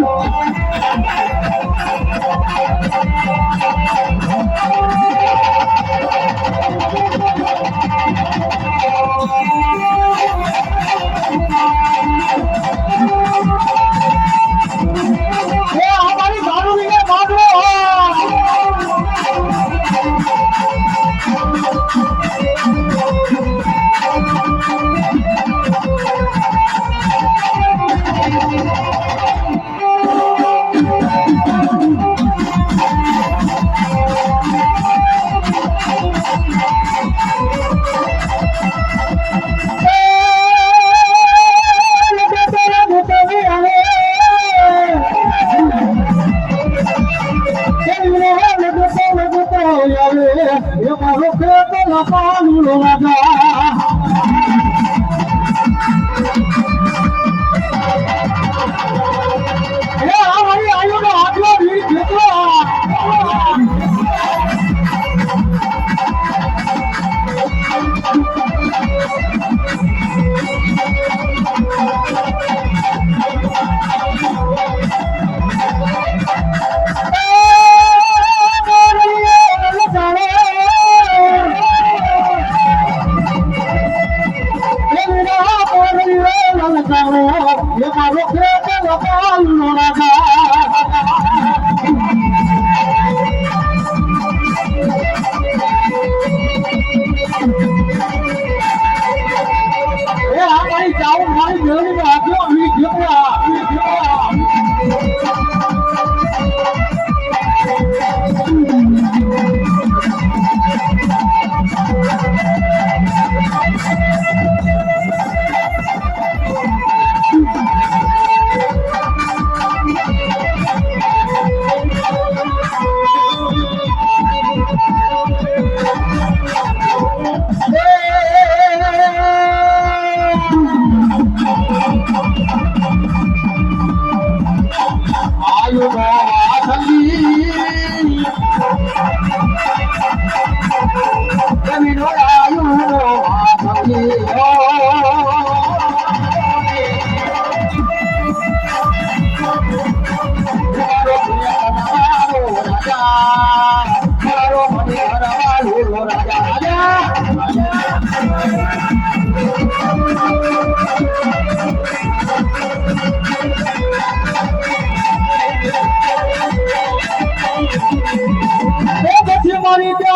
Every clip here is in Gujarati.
Oh,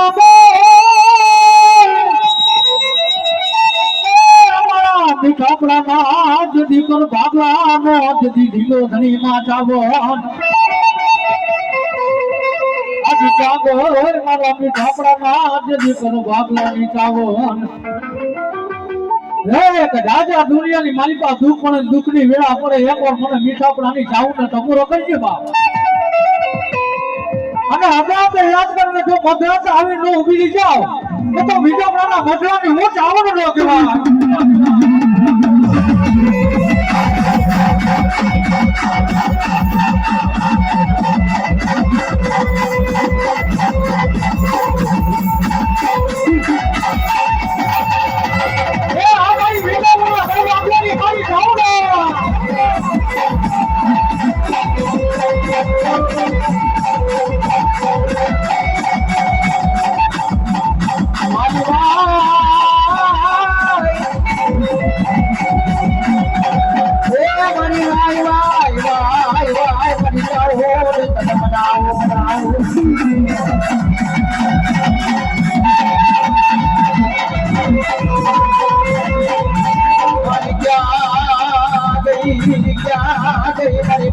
મારી ત્યાં અમારા મીઠાપડામાં જદી કર ભાગલાનો આજ મીઠાપડામાં જદી કર ભાગલાની જાવો એક રાજા દુનિયાની મારી પાસે દુઃખ પણ દુઃખની વેળા પડે એકવાર મને મીઠાપડાની જાવું ને તમુરો કરજે બાપ. અને હવે આપણે યાદ કરીને જો મદ્રાસ આવી ન ઊભી જાઓ. તો બીજા પ્રાણા મધરાની હું આવડ ન કહેવાય. ક્યાં ગઈ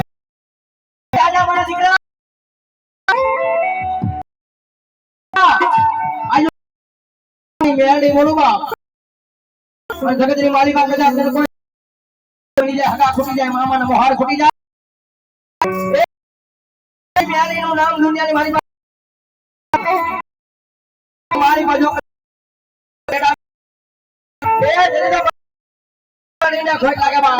મેરડી બોલું બાપ. જગતની મારી પાસે બની જાય, હગા ખૂટી જાય, મામાનો મોહાર ખૂટી જાય. એ નામ દુનિયાની મારી પાસે મારી બાજુ ખોટ લાગે બાપ.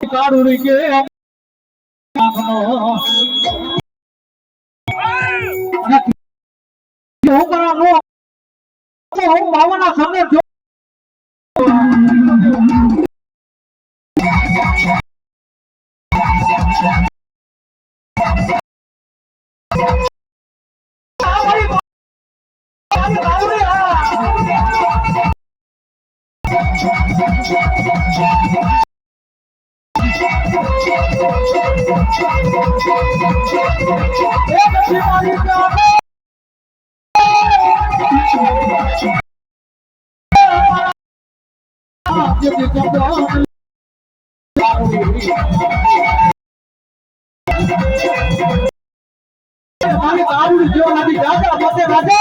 કારુડી કે હું મામાના સામે আমি দাম দিও না রাজা বসে রাজা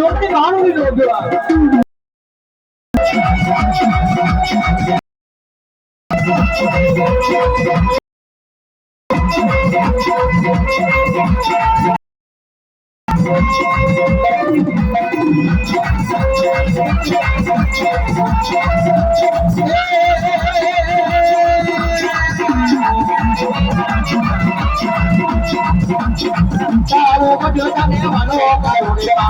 தொட்டு நானும் Chào, có đứa cha mẹ mà nó cày một đứa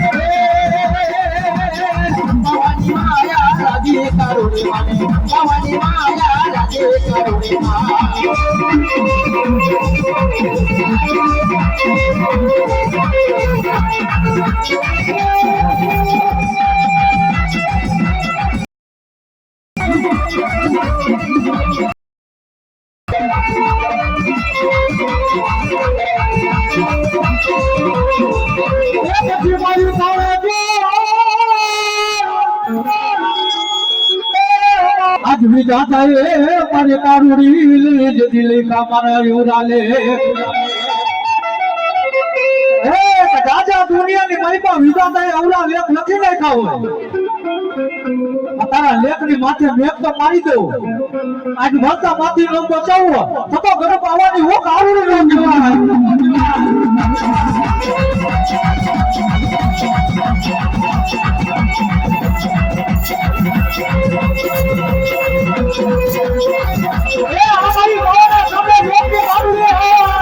কারণে মানে জামানি মায়া লাগে কারণে মা આજ વિધાતા એ મારે કારુડી જ દિલે કા મારા યુરાલે હે રાજા દુનિયાની મહિમા વિધાતાએ અવળા લેખ લખી નાખ્યા હોય. તારા લેખની માથે મેઘ તો મારી દો આજ મળતા માથી નો બચાવો થતો ગરબ આવવાની હું કાવડી નો 哎呀，我把你抱在手，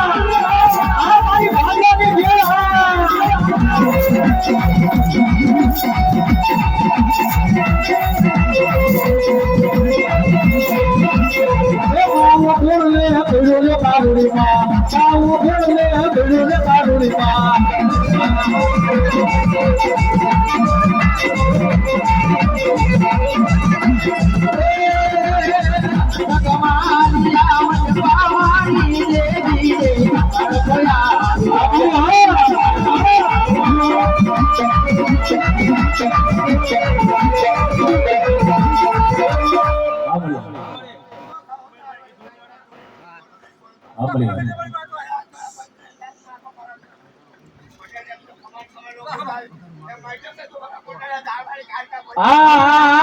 આ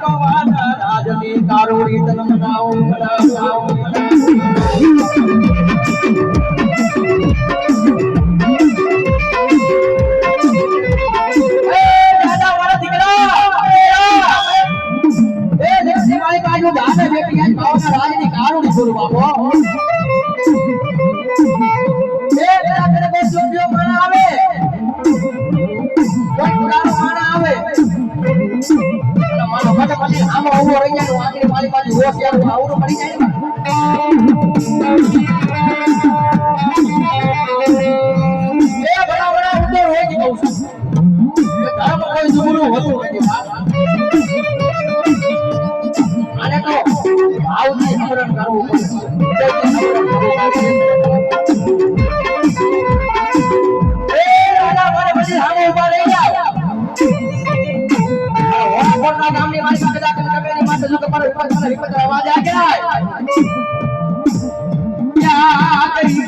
ಪವಾನ ರಾಜನೇ ಕಾರೋಡಿತನ ಮನಾವು ಮನಾವು મારી બાજુ હોશિયાર આવડું પડી જાય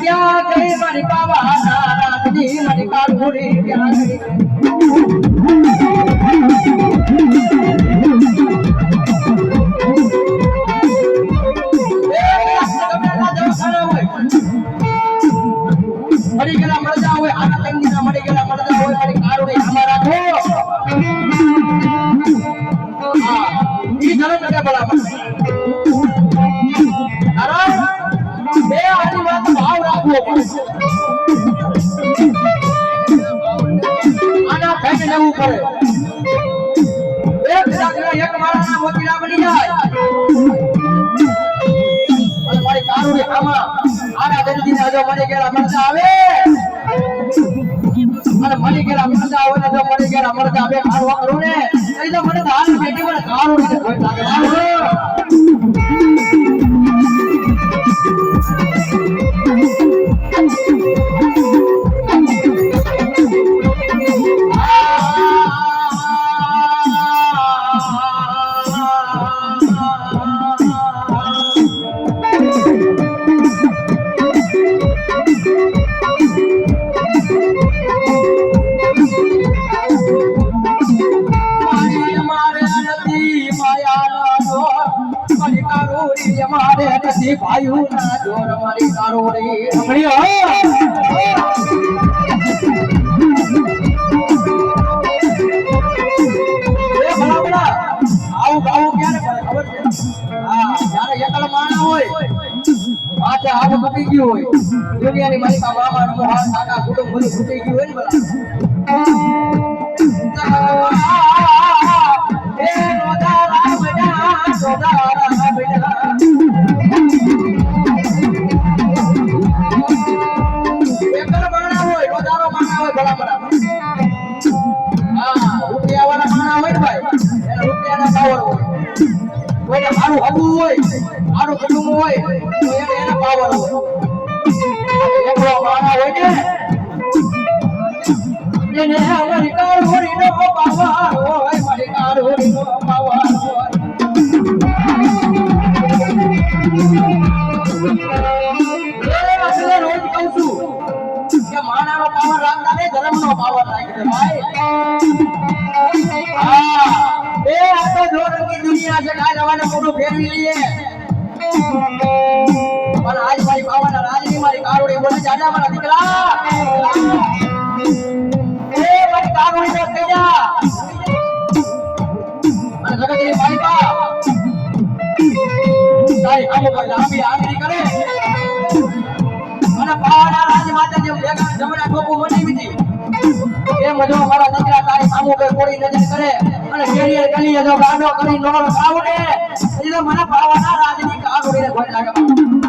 ક્યાં ગઈ ગઈ ગયેલા મળતા હોય આના તંગીના મળી ગયેલા મળતા હોય મારી કારુડી આમાં રાખો હા ઈ આના ફેંક લેવું પડે. એક સાથે એક માળાના મોતીડા બની જાય. અને મારી કારુડી આમાં આના દર્દીને જો મરી ગયેલા મળતા આવે. અને મરી ગયેલા મળતા આવે ને જો મરી ગયેલા મળતા આવે. કારવા કરું ને. એ તો મને હાલ પેટી મને કારુડી લાગે પતી ગયું હોય. દુનિયાની મારી બાપ બાબા નો હાલ કાકા કુટુંબ બધું ફૂટી ગયું હોય ને રૂપિયાના પાવર હોય. કોઈને મારું હતું હોય. મારું કુટુંબ હોય, તો એને એના પાવર ને એને અમારી પાવર મારી કાળોરીનો પાવર હોય. એટલે રોજ કહું છું માણાનો પાવર રાખતા નહીં, ધર્મનો પાવર રાખી ભાઈ એ આપણે તો દુનિયા છે કાંઈ રવાને ફેરવી લઈએ. મારી કરે. અને બાવાના રાજ જમણા ટોપું મની એ મજો મારા દીકરા સામુ કે કરે. અને કેરિયર ગાડો કરી નો આવ ને એટલે મને પાવાના રાજની કાગોડીને કોઈ લાગે.